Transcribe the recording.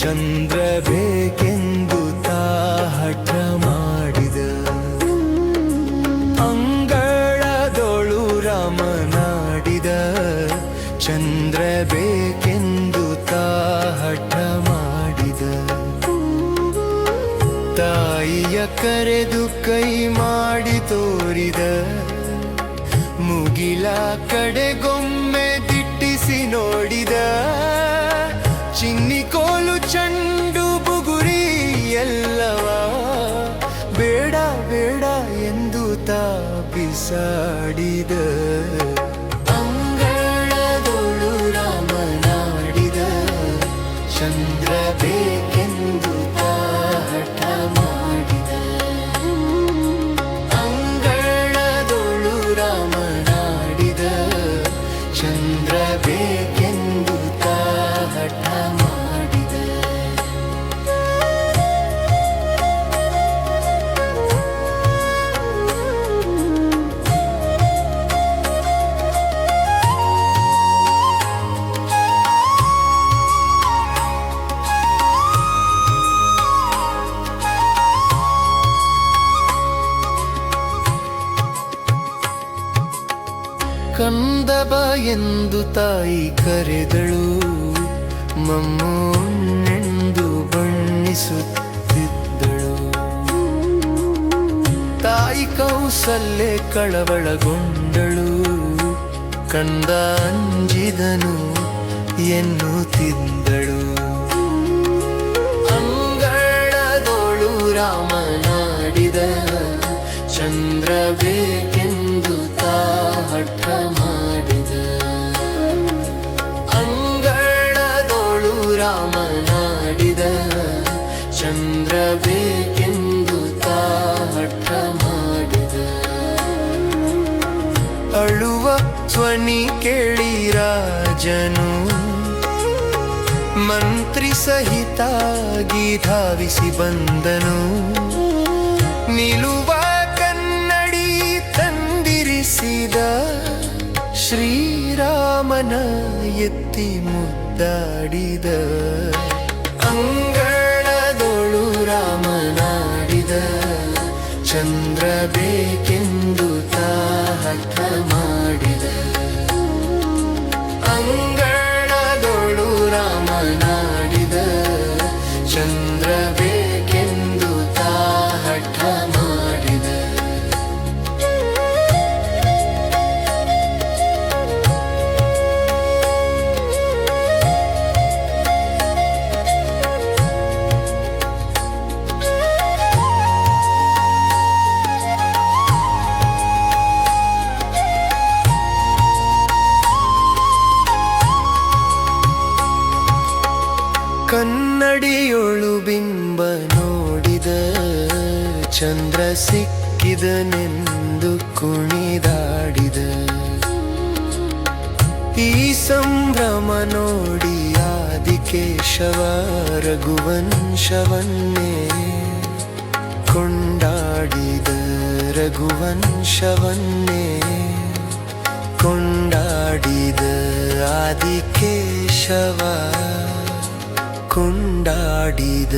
ಚಂದ್ರ ಬೇಕೆಂದು ತಾ ಹಠ ಮಾಡಿದ. ಅಂಗಳದೊಳು ರಾಮನಾಡಿದ ಚಂದ್ರ ಬೇಕೆಂದು ತಾ ಹಠ ಮಾಡಿದ. ತಾಯಿಯ ಕರೆದು ಕೈ ಮಾಡಿ ತೋರಿದ. ಮುಗಿಲ ಕಡೆಗೊಮ್ಮೆ ದಿಟ್ಟಿಸಿ ನೋಡಿದ ಚಿನ್ನಿ ಕೋಲು ಚಂಡು ಬುಗುರಿ ಎಲ್ಲವ. ಬೇಡ ಬೇಡ ಎಂದು ತಾ ಬಿಸಾಡಿದ ಕಂದಬ ಎಂದು ತಾಯಿ ಕರೆದಳು. ಮಮ್ಮನೆಂದು ಬಣ್ಣಿಸುತ್ತಿದ್ದಳು. ತಾಯಿ ಕೌಸಲ್ಲೆ ಕಳವಳಗೊಂಡಳು. ಕಂದ ಅಂಜಿದನು ಎನ್ನುತ್ತಿದ್ದಳು. ಅಂಗಳದೋಳು ರಾಮನಾಡಿದ ಚಂದ್ರ ಬೇಕೆಂದು ತಾ ಮಾಡಿದ. ಅಳುವ ಧ್ವನಿ ಕೇಳಿ ರಾಜನು, ಮಂತ್ರಿ ಸಹಿತಾಗಿ ಧಾವಿಸಿ ಬಂದನು. ನಿಲುವ ಕನ್ನಡಿ ತಂದಿರಿಸಿದ ಶ್ರೀರಾಮನ ಎತ್ತಿ ಮುದ್ದಾಡಿದ ಅಂಗಳದೊಳು ರಾಮನಾಡಿದ ಚಂದ್ರ ಬೇಕೆಂದು ಚಂದ್ರ ಸಿಕ್ಕಿದನೆಂದು ಕುಣಿದಾಡಿದ. ಈ ಸಂಭ್ರಮ ನೋಡಿ ಆದಿಕೇಶವ ರಘುವಂಶವನ್ನೇ ಕೊಂಡಾಡಿದ. ರಘುವಂಶವನ್ನೇ ಕೊಂಡಾಡಿದ. ಆದಿಕೇಶವ ಕೊಂಡಾಡಿದ.